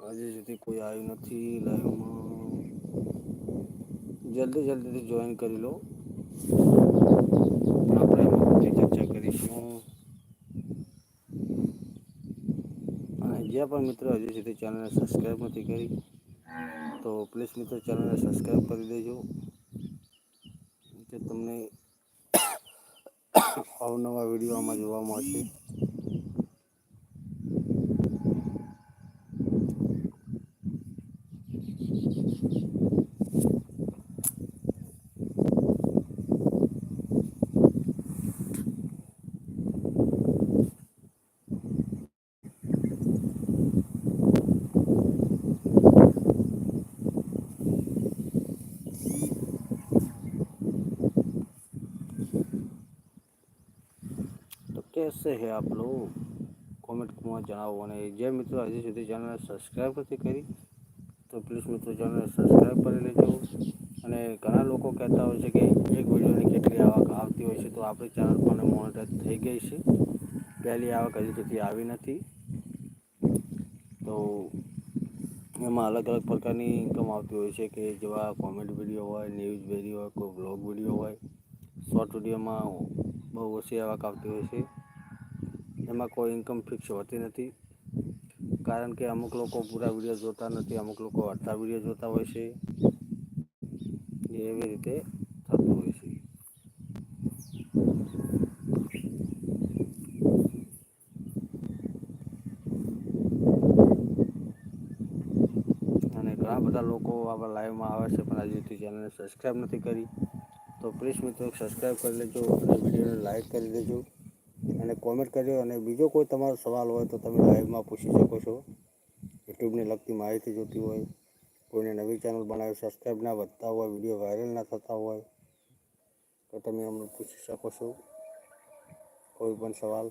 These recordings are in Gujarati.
હજી સુધી કોઈ આવ્યું નથી લાઈવમાં. જલ્દી, જલ્દીથી જોઈન કરી લો. આપણે એમાં ચર્ચા કરીશું. અને જે પણ મિત્રો હજી સુધી ચેનલને સબસ્ક્રાઈબ નથી કરી, તો પ્લીઝ મિત્રો ચેનલને સબસ્ક્રાઈબ કરી દેજો. કે તમને અવનવા વીડિયો આમાં જોવા મળશે. कैसे है आप लोग કોમેન્ટમાં જણાવો અને જે મિત્રો હજી સુધી ચેનલને સબસ્ક્રાઈબ નથી કરી તો પ્લીઝ મિત્રો ચેનલને સબસ્ક્રાઈબ કરી લેજો અને ઘણા લોકો કહેતા હોય છે કે એક વિડીયોની કેટલી આવક આવતી હોય છે તો આપણી ચેનલ પણ મોનેટાઈઝ થઈ ગઈ છે પહેલી આવક હજી સુધી આવી નથી તો એમાં અલગ અલગ પ્રકારની ઇન્કમ આવતી હોય છે કે જેવા કોમેન્ટ વિડીયો હોય ન્યૂઝ વિડીયો હોય કોઈ બ્લોગ વિડીયો હોય શોર્ટ વિડીયોમાં બહુ ઓછી આવક આવતી હોય છે એમાં કોઈ ઇન્કમ ફિક્સ હોતી નથી. કારણ કે અમુક લોકો પૂરા વીડિયો જોતા નથી, અમુક લોકો અડધા વીડિયો જોતા હોય છે. એવી રીતે થતું હોય છે. અને ઘણા બધા લોકો આપણા લાઈવમાં આવે છે, પણ હજી સુધી ચેનલને સબસ્ક્રાઈબ નથી કરી. તો પ્લીઝ મિત્રો સબસ્ક્રાઈબ કરી લેજો અને વિડીયોને લાઈક કરી દેજો. અને કોમેન્ટ કરજો અને બીજો કોઈ તમારો સવાલ હોય તો તમે લાઈવમાં પૂછી શકો છો. યુટ્યુબને લગતી માહિતી જોતી હોય, કોઈને નવી ચેનલ બનાવી સબસ્ક્રાઈબ ના વધતા હોય વીડિયો વાયરલ ના થતા હોય, તો તમે અમને પૂછી શકો છો. કોઈ પણ સવાલ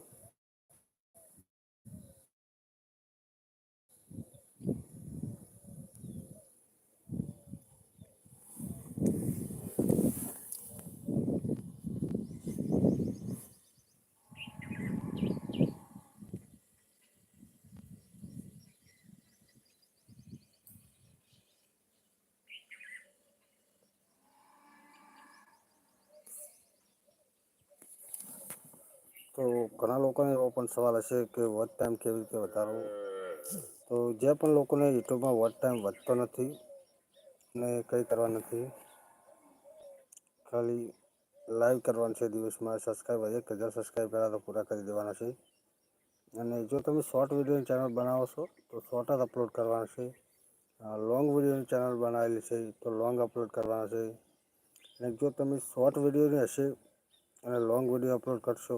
તો ઘણા લોકોને એવો પણ સવાલ હશે કે વોચ ટાઈમ કેવી રીતે વધારવો? તો જે પણ લોકોને યુટ્યુબમાં વોચ ટાઈમ વધતો નથી ને કંઈ કરવા નથી, ખાલી લાઈવ કરવાનું છે દિવસમાં. સબસ્ક્રાઈબ એક હજાર સબસ્ક્રાઈબ પહેલાં તો પૂરા કરી દેવાના છે. અને જો તમે શોર્ટ વિડીયોની ચેનલ બનાવો છો, તો શોર્ટ જ અપલોડ કરવાના છે. લોંગ વિડીયોની ચેનલ બનાવેલી છે, તો લોંગ અપલોડ કરવાના છે. અને જો તમે શોર્ટ વિડીયોની હશે અને લોંગ વીડિયો અપલોડ કરશો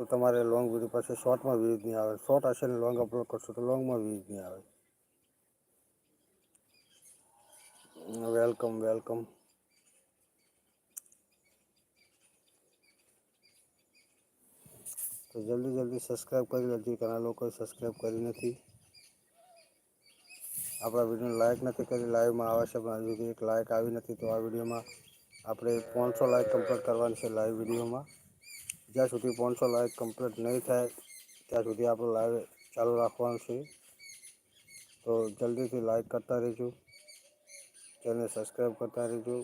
તો તમારે લોંગ વીડિયો પાસે શોર્ટમાં વ્યૂઝ નહીં આવે. શોર્ટ હશે ને લોંગ અપલોડ કરશો તો લોંગમાં વ્યૂઝ નહીં આવે. Welcome welcome. તો જલ્દી જલ્દી સબસ્ક્રાઈબ કરી લેજો ઘણા લોકોએ સબસ્ક્રાઈબ કરી નથી. આપણા વિડીયોને લાઇક નથી કરી લાઈવમાં આવે છે, પણ હજુ એક લાઇક આવી નથી, તો આ વિડીયોમાં આપણે પાંચસો લાઇક કમ્પ્લીટ કરવાની છે લાઈવ વિડીયોમાં. જ્યાં સુધી પાંચસો લાઇક કમ્પ્લીટ નહીં થાય ત્યાં સુધી આપણું લાઈવ ચાલુ રાખવાનું છે તો જલ્દીથી લાઇક કરતા રહેજો ચેનલ સબસ્ક્રાઈબ કરતા રહેજો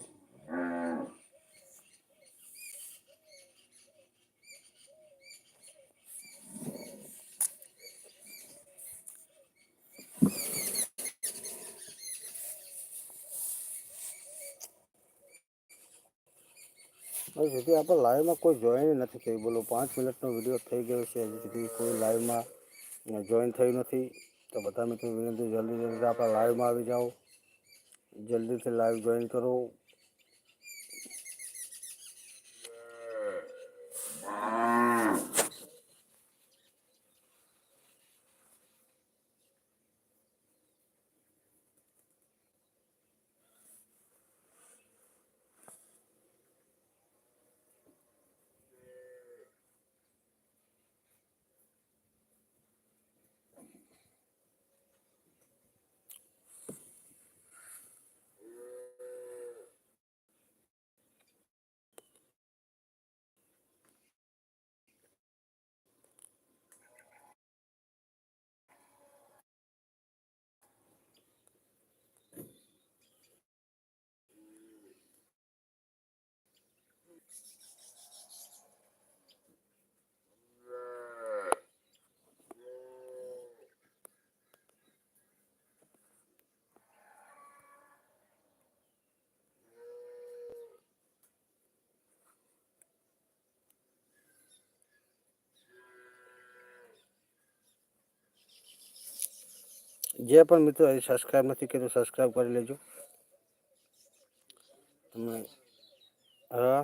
હજી સુધી આપણે લાઈવમાં કોઈ જોઈન નથી થયું બોલો, પાંચ મિનિટનો વીડિયો થઈ ગયો છે. હજી સુધી કોઈ લાઈવમાં જોઈન થયું નથી. તો બધા મિત્રો વિનંતી, જલ્દી જલ્દી આપણા લાઈવમાં આવી જાઓ. જલ્દીથી લાઈવ જોઈન કરો. જે પણ મિત્રો હજી સબસ્ક્રાઈબ નથી કર્યું સબસ્ક્રાઈબ કરી લેજો તમે હા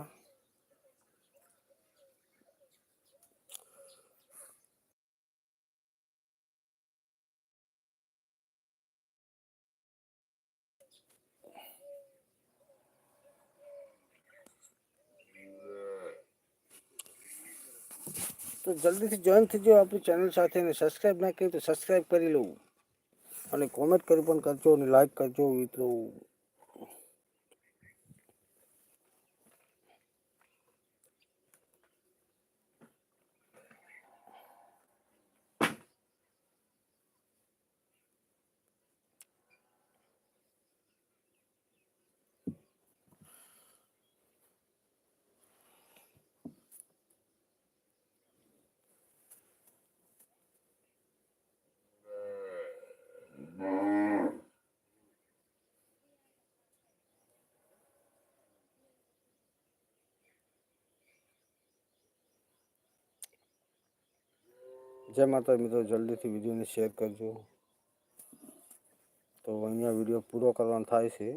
તો જલ્દીથી જોઈન થઈ જાઓ આપણી ચેનલ સાથે અને સબસ્ક્રાઈબ ના કરી તો સબસ્ક્રાઈબ કરી લઉં અને કોમેન્ટ કરી પણ કરજો અને લાઈક કરજો મિત્રો. જય માતા મિત્રો જલ્દીથી વિડીયોને શેર કરજો. તો અહીંયા વીડિયો પૂરો કરવાનો થાય છે.